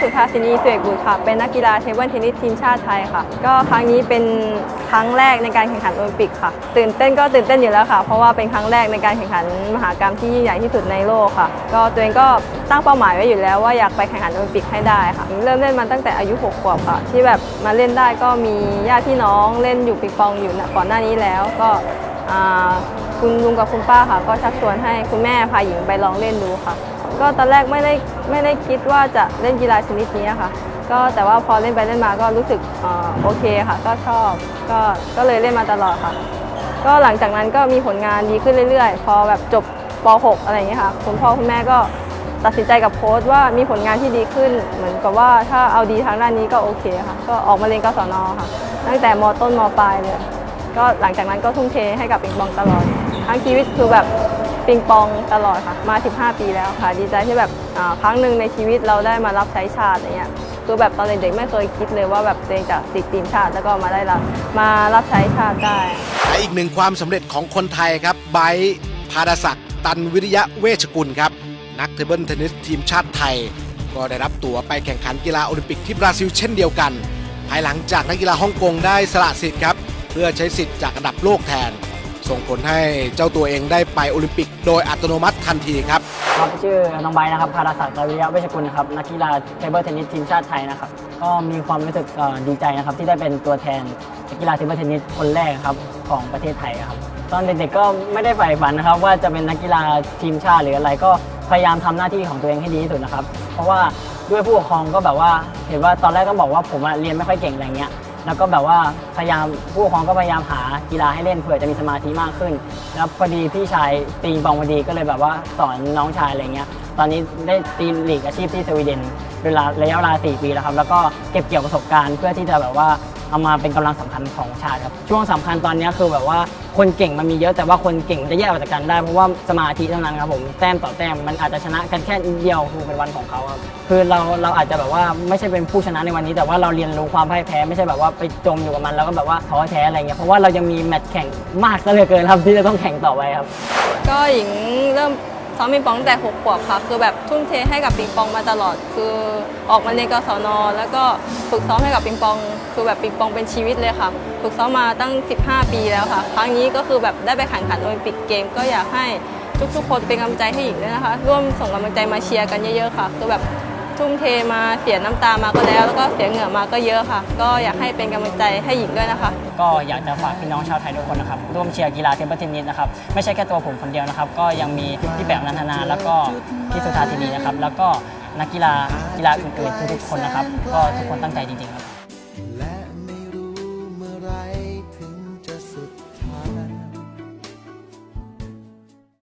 สุธาสินีเสวกบุตรค่ะ เป็นนักกีฬาเทเบิลเทนนิสทีมชาติไทยค่ะ ก็ครั้งนี้เป็นครั้งแรกในการแข่งขันโอลิมปิกค่ะ ตื่นเต้นก็ตื่นเต้นอยู่แล้วค่ะ เพราะว่าเป็นครั้งแรกในการแข่งขันมหากรรมที่ยิ่งใหญ่ที่สุดในโลกค่ะ ก็ตัวเองก็ตั้งเป้าหมายไว้อยู่แล้วว่าอยากไปแข่งขันโอลิมปิกให้ได้ค่ะ เริ่มเล่นมาตั้งแต่อายุ6ขวบค่ะ ที่แบบมาเล่นได้ก็มีญาติพี่น้องเล่นอยู่ปิงปองอยู่ก่อนหน้านี้แล้วก็คุณลุงกับคุณป้าค่ะ ก็ชักชวนให้คุณแม่พาหญิงไปลองเล่นดูค่ะ ก็ตอนแรกไม่ได้ไม่ได้คิดว่าจะเล่นกีฬาชนิดนี้ค่ะ ก็แต่ว่าพอเล่นไปเล่นมาก็รู้สึกอโอเคค่ะ ก็ชอบก็ก็เลยเล่นมาตลอดค่ะ ก็หลังจากนั้นก็มีผลงานดีขึ้นเรื่อยๆ พอแบบจบป .6 อะไรอย่างเงี้ยค่ะคุณพ่อคุณแม่ก็ตัดสินใจกับโค้ชว่ามีผลงานที่ดีขึ้น เหมือนกับว่าถ้าเอาดีทางด้านนี้ก็โอเคค่ะ ก็ออกมาเรียนกศนค่ะ ตั้งแต่มต้นมปลายเลย ก็หลังจากนั้นก็ทุ่มเทให้กับปิงปองตลอด ทั้งชีวิตคือแบบ ปิงปองตลอดค่ะ มา 15 ปีแล้วค่ะ ดีใจที่แบบครั้งหนึ่งในชีวิตเราได้มารับใช้ชาติอะไรเงี้ยคือแบบตอนเด็กๆไม่เคยคิดเลยว่าแบบตัวเองจะติดทีมชาติแล้วก็มาได้รับมารับใช้ชาติได้และอีกหนึ่งความสำเร็จของคนไทยครับไบพาดศักดิ์ตันวิริยะเวชกุลครับ นักเทเบิลเทนนิสทีมชาติไทย ก็ได้รับตั๋วไปแข่งขันกีฬาโอลิมปิกที่บราซิลเช่นเดียวกัน ภายหลังจากนักกีฬาฮ่องกงได้สละสิทธิ์ครับเพื่อใช้สิทธิ์จากอันดับโลกแทน ส่งผลให้เจ้าตัวเองได้ไปโอลิมปิกโดยอัตโนมัติทันทีครับครับชื่อน้องไบร์ทนะครับพาราศักดิ์วิริยะเวชกุลนะครับนักกีฬาเทเบิลเทนนิสทีมชาติไทยนะครับก็มีความรู้สึกดีใจนะครับที่ได้เป็นตัวแทนนักกีฬาเทเบิลเทนนิสคนแรกครับของประเทศไทยครับตอนเด็กๆก็ไม่ได้ใฝ่ฝันนะครับ ว่าจะเป็นนักกีฬาทีมชาติหรืออะไรก็พยายามทำหน้าที่ของตัวเองให้ดีที่สุดนะครับ เพราะว่าด้วยผู้ปกครองก็แบบว่าเห็นว่าตอนแรกก็บอกว่าผมเรียนไม่ค่อยเก่งอะไรเงี้ย แล้วก็แบบว่าพยายามผู้ปกครองก็พยายามหากีฬาให้เล่นเผื่อจะมีสมาธิมากขึ้น แล้วพอดีพี่ชายตีปองพอดีก็เลยแบบว่าสอนน้องชายอะไรเงี้ยตอนนี้ได้ตีลีกอาชีพที่สวีเดนเวลาระยะเวลา4ปีแล้วครับแล้วก็เก็บเกี่ยวประสบการณ์เพื่อที่จะแบบว่า เอามาเป็นกำลังสำคัญของชาติครับช่วงสำคัญตอนนี้คือแบบว่าคนเก่งมันมีเยอะแต่ว่าคนเก่งมันจะแยกออกจากกันได้เพราะว่าสมาธิเท่านั้นครับผมแต้มต่อแต้มมันอาจจะชนะกันแค่นิดเดียวคือเป็นวันของเขาครับคือเราเราอาจจะแบบว่าไม่ใช่เป็นผู้ชนะในวันนี้ แต่ว่าเราเรียนรู้ความพ่ายแพ้ไม่ใช่แบบว่าไปจมอยู่กับมันแล้วก็แบบว่าท้อแท้อะไรเงี้ยเพราะว่าเรายังมีแมตช์แข่งมากซะเหลือเกินครับที่จะต้องแข่งต่อไปครับ ก็หญิงเริ่ม ซ้อมปิงปองตั้งแต่6ขวบค่ะ คือแบบทุ่มเทให้กับปิงปองมาตลอด คือออกมาเรียนกศนแล้วก็ฝึกซ้อมให้กับปิงปอง คือแบบปิงปองเป็นชีวิตเลยค่ะ ฝึกซ้อมมาตั้ง 15 ปีแล้วค่ะ ครั้งนี้ก็คือแบบได้ไปแข่งขันโอลิมปิกเกม ก็อยากให้ทุกๆคนเป็นกำลังใจให้หญิงด้วยนะคะ ร่วมส่งกำลังใจมาเชียร์กันเยอะๆค่ะ คือแบบ ทุ่มเทมาเสียน้ำตามาก็แล้ว แล้วก็เสียเหงื่อมาก็เยอะค่ะ ก็อยากให้เป็นกำลังใจให้หญิงด้วยนะคะ ก็อยากจะฝากพี่น้องชาวไทยทุกคนนะครับร่วมเชียร์กีฬาเทเบิลเทนนิสนะครับไม่ใช่แค่ตัวผมคนเดียวนะครับ ก็ยังมีพี่แปมนันทนา แล้วก็พี่สุธาธินีนะครับแล้วก็นักกีฬากีฬาอื่นๆทุกๆคนนะครับ ก็ทุกคนตั้งใจจริงๆครับ